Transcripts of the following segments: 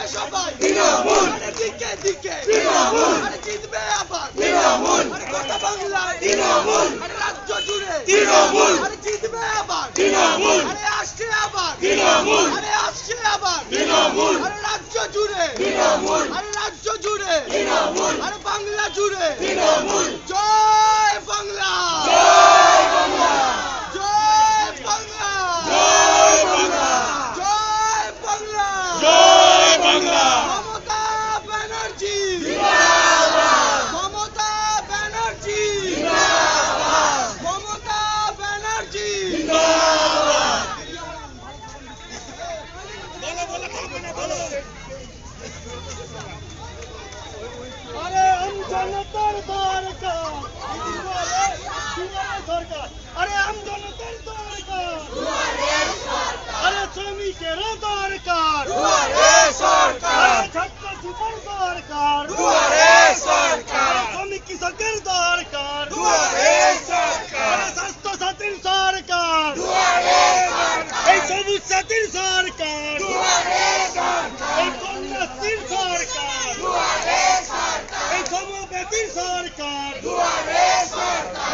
জিতবে সবাই তৃণমূল দিকে দিকে তৃণমূল জিতবে আবার তৃণমূল গোটা বাংলায় তৃণমূল রাজ্য জুড়ে তৃণমূল জিতবে আবার তৃণমূল আসছে আবার তৃণমূল আসছে আবার তৃণমূল রাজ্য জুড়ে তৃণমূল রাজ্য জুড়ে Santa su marca, quiso del dorca, santo satinsorca, tu aresorca. En somos satinsorca, tu aresorca. En contra, tinsorca, tu aresorca. En.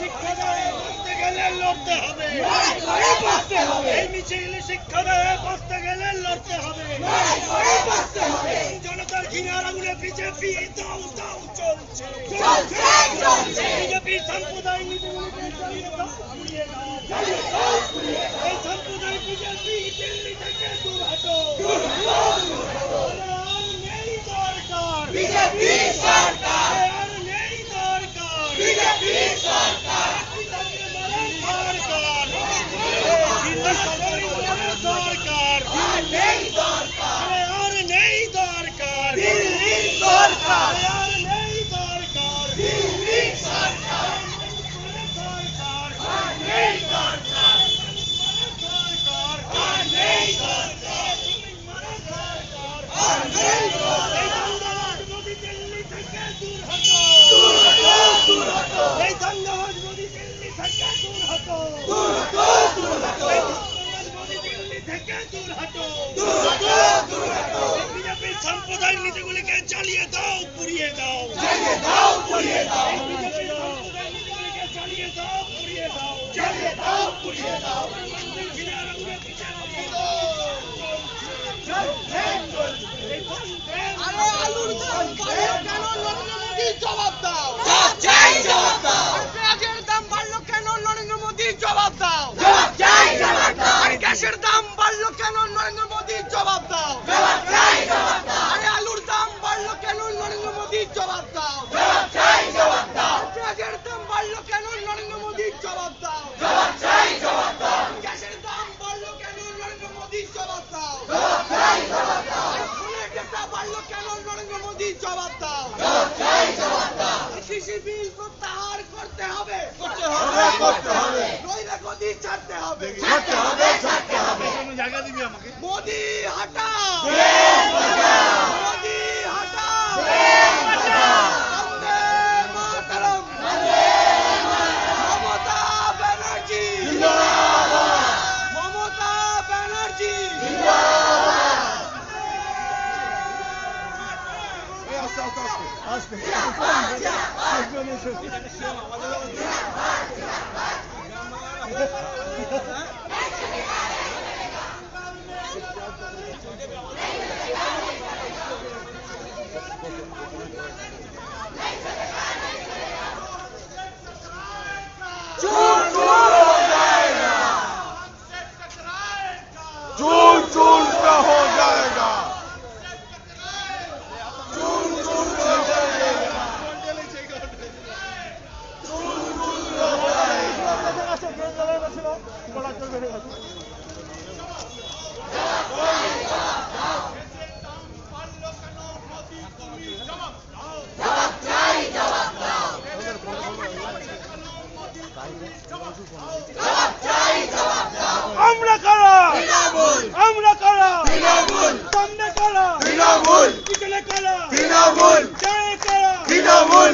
শিক্ষা দেয় গেলে লড়তে হবে এই মিছিলে শিক্ষা গেলে লড়তে হবে জনতার ঘিনার আঙুলে বিজেপি দাও দাও চলছে বিজেপি সাম্প্রদায়িক বিজেপি দিল্লি বিজেপি সরকার। বিজেপিকে জ্বালিয়ে দাও পুড়িয়ে দাও। জ্বালিয়ে দাও পুড়িয়ে দাও। দাও দাও জ্বালিয়ে দাও পুড়িয়ে দাও। আরে আলুর জবাব দাও। জবাব জায়গা দিবি আমাকে? মোদী আস্তে চুল চুল হো যায় আমরা কারা? আমরা কারা? সামনে কারা? পিছনে কারা? তৃণমূল। জয় কারা? তৃণমূল।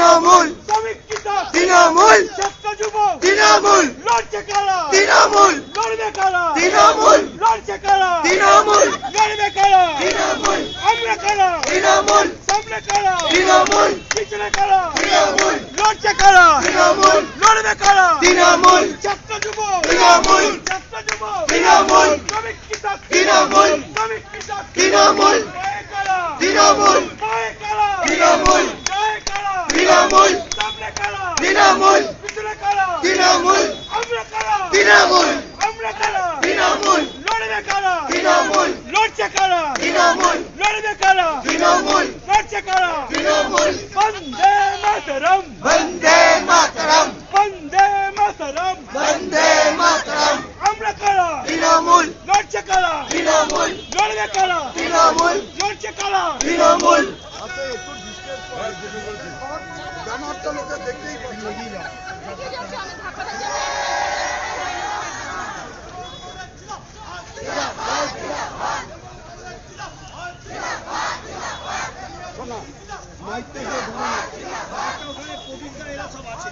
তৃণমূল তৃণমূল তৃণমূল তৃণমূল তৃণমূল তৃণমূল তৃণমূল তৃণমূল তৃণমূল তৃণমূল তৃণমূল তৃণমূল তৃণমূল তৃণমূল তৃণমূল তৃণমূল তৃণমূল লোকটা লোকে দেখতেই এরা সব আছে